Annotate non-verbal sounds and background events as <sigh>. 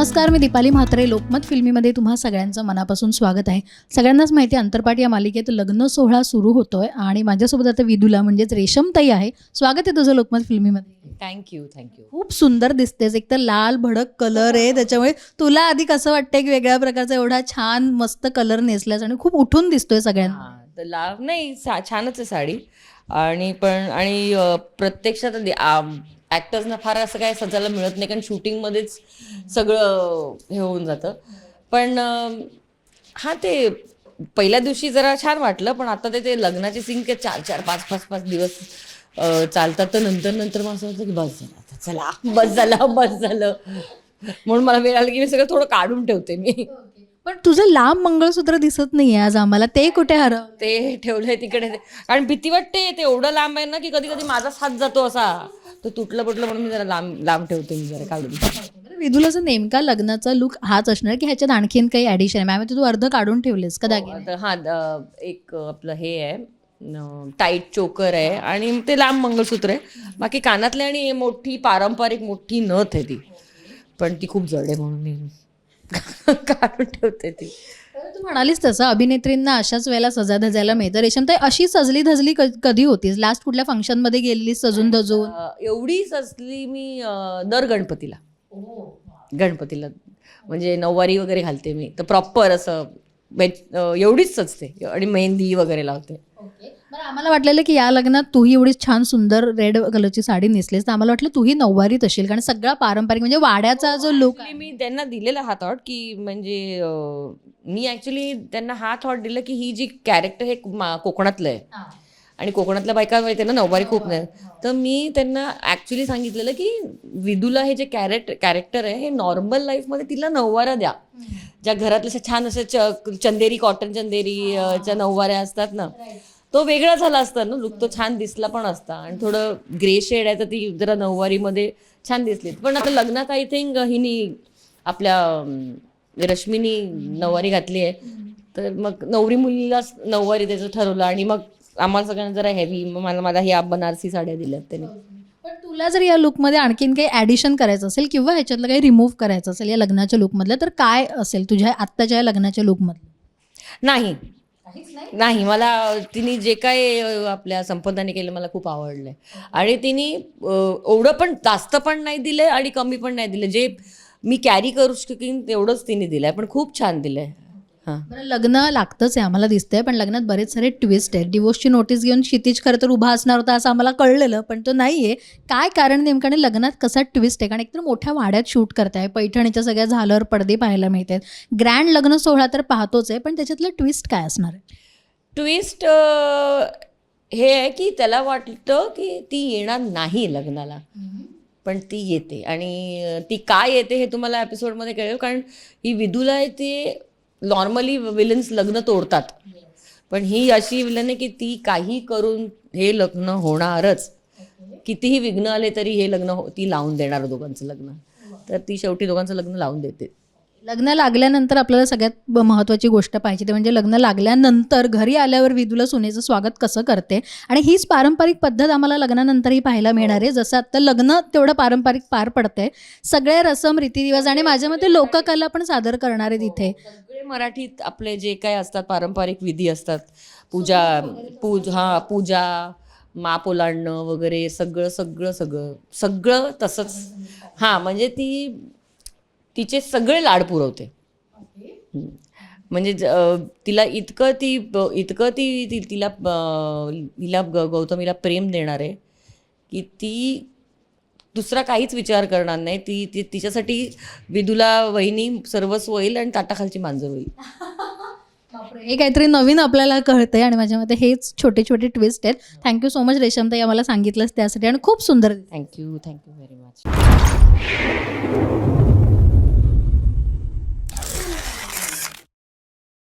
नमस्कार मी दीपाली म्हात्रे. लोकमत फिल्मीमध्ये तुम्हा सगळ्यांचं मनापासून स्वागत आहे. सगळ्यांनाच माहिती आहे अंतरपाट या मालिकेत लग्न सोहळा सुरू होतोय आणि माझ्यासोबत आता विदुला म्हणजेच रेशमताई आहे. स्वागत आहे तुझं लोकमत फिल्मीमध्ये. थँक्यू थँक्यू खूप सुंदर दिसतेस. एक तर लाल भडक कलर आहे त्याच्यामुळे तुला आधी कसं वाटतंय की वेगळ्या प्रकारचा एवढा छान मस्त कलर नेसलास आणि खूप उठून दिसतोय सगळ्यांना? हा तर लाभ नाही छानच आहे साडी. आणि पण आणि प्रत्यक्षात ॲक्टर्सना फार असं काय सजायला मिळत नाही कारण शूटिंगमध्येच सगळं हे होऊन जातं. पण हा ते पहिल्या दिवशी जरा छान वाटलं पण आता ते ते लग्नाचे सीन के चार चार पाच पाच पाच दिवस चालतात तर नंतर नंतर मला असं वाटतं की बस झालं चला बस झालं बस झालं. म्हणून मला वेळ आला की मी सगळं थोडं काढून ठेवते मी. पण तुझं लांब मंगळसूत्र दिसत नाहीये आज आम्हाला ते कुठे हरव? ते ठेवलंय तिकडे. कारण भीती वाटते ते एवढं लांब आहे ना की कधी कधी माझाच हात जातो असा. तर तुटलं पटलं म्हणून मी जरा लांब लांब ठेवते मी जरा काढून. विदुलाचा नेमका लग्नाचा लुक हाच असणार की ह्याच्यात आणखीन काही ऍडिशन आहे? मॅम तू अर्ध काढून ठेवलेस का दागिने? हा द- एक आपलं हे आहे टाईट चोकर आहे आणि ते लांब मंगळसूत्र आहे. बाकी कानातले आणि हे मोठी पारंपरिक मोठी नथ आहे ती. पण ती खूप जड आहे म्हणून मी <laughs> काढून ठेवते ती. तू म्हणालीस तसं अभिनेत्रींना अशाच वेळेला सजा धजायला मिळतं. रेशम तर अशी सजली धजली क- कधी होतीस? लास्ट कुठल्या फंक्शनमध्ये गेलेली सजून धजून? अ, एवढीच असली मी अ, दर गणपतीला. गणपतीला. म्हणजे नऊवारी वगैरे घालते मी. तर प्रॉपर असं अ, एवढीच सजते. आणि मेहंदी वगैरे लावते. बरं आम्हाला वाटलेलं की या लग्नात तूही एवढी छान सुंदर रेड कलरची साडी नेसलीस. तर आम्हाला वाटलं तूही नऊवारीत असेल कारण सगळा पारंपरिक म्हणजे वाड्याचा जो लुक Actually मी त्यांना दिलेला हा थॉट की म्हणजे अ, मी ऍक्च्युली त्यांना हा थॉट दिला की ही जी कॅरेक्टर हे मा- कोकणातलं आहे. आणि कोकणातल्या बायका माहिती आहे ना नऊवारी खूप नाही तर मी त्यांना ऍक्च्युली सांगितलेलं की विदूला हे जे कॅरेक्ट कॅरेक्टर आहे हे नॉर्मल लाईफमध्ये तिला नऊवाऱ्या द्या. ज्या घरातल्या अशा छान अशा च- चंदेरी कॉटन चंदेरी अ, च्या नऊवाऱ्या असतात ना. तो वेगळा झाला असता ना लुक तो छान दिसला पण असता. आणि थोडं ग्रे शेड आहे तर ती जरा नऊवारीमध्ये छान दिसली. पण आता लग्नात आय थिंक हिनी आपल्या रश्मीनी नऊवारी घातली आहे. तर मग नवरी मुलीला नऊवारी त्याचं ठरवलं आणि मग आम्हाला सगळ्यांना जरा हेवी मला मला ह्या बनारसी साड्या दिल्यात त्याने. पण तुला जर या लुकमध्ये आणखीन काही ऍडिशन करायचं असेल किंवा ह्याच्यातलं काही रिमूव्ह करायचं असेल या लग्नाच्या लुकमधलं तर काय असेल तुझ्या आत्ताच्या या लग्नाच्या लुकमधलं नाही. नाही. मला तिने जे काय अ, आपल्या संपदाने केलं मला खूप आवडलंय. आणि तिने एवढं पण जास्त पण नाही दिलंय आणि कमी पण नाही दिलं जे मी कॅरी करू शकेन तेवढंच तिने दिलंय. पण खूप छान दिलंय. बरं लग्न लागतंच आहे आम्हाला दिसतंय पण लग्नात बरेच सारे ट्विस्ट आहेत. डिवोर्सची नोटीस घेऊन क्षितिज खरं तर उभा असणार होता असं आम्हाला कळलेलं पण तो नाही आहे काय कारण नेमकं आणि लग्नात कसा ट्विस्ट आहे? कारण एकतर मोठ्या वाड्यात शूट करताय पैठणीच्या सगळ्या झाल्यावर पडदे पाहायला मिळतात. ग्रँड लग्न सोहळा तर पाहतोच आहे पण त्याच्यातलं ट्विस्ट काय असणार आहे? ट्विस्ट हे आहे की त्याला वाटतं की ती येणार नाही लग्नाला. पण ती येते आणि ती का येते हे तुम्हाला एपिसोडमध्ये कळेल कारण ही विदूला आहे ते नॉर्मली विलन्स लग्न तोडतात. पण ही अशी विलन आहे की ती काही करून हे लग्न होणारच. कितीही विघ्न आले तरी हे लग्न हो- ती लावून देणार दोघांचं लग्न. तर ती शेवटी दोघांचं लग्न लावून देते. लग्न लागल्यानंतर आपल्याला सगळ्यात महत्त्वाची गोष्ट पाहिजे ते म्हणजे लग्न लागल्यानंतर घरी आल्यावर विदूला सुनेचं स्वागत कसं करते? आणि हीच पारंपरिक पद्धत आम्हाला लग्नानंतरही पाहायला मिळणार आहे. जसं आता लग्न तेवढं पारंपरिक पार पडतंय. सगळे रसम रीतिरिवाज आणि माझ्या मते लोककला पण सादर करणार आहेत इथे. सगळे मराठीत आपले जे काय असतात पारंपरिक विधी असतात. पूजा पूज हा पूजा माप ओलांडणं वगैरे सगळं सगळं सगळं सगळं तसंच. हां म्हणजे ती तिचे सगळे लाड पुरवते. म्हणजे तिला इतकं ती इतकं ती ती- तिला अं, हिला गौतमीला प्रेम देणार आहे की ती दुसरा काहीच विचार करणार नाही. ती ती तिच्यासाठी विदुला वहिनी सर्वस्व होईल आणि ताटाखालची मांजर होईल. हे काहीतरी नवीन आपल्याला कळतंय आणि माझ्या मते हेच छोटे छोटे ट्विस्ट आहेत. थँक्यू सो मच रेशमताई आम्हाला सांगितलंच त्यासाठी आणि खूप सुंदर थँक्यू थँक्यू व्हेरी मच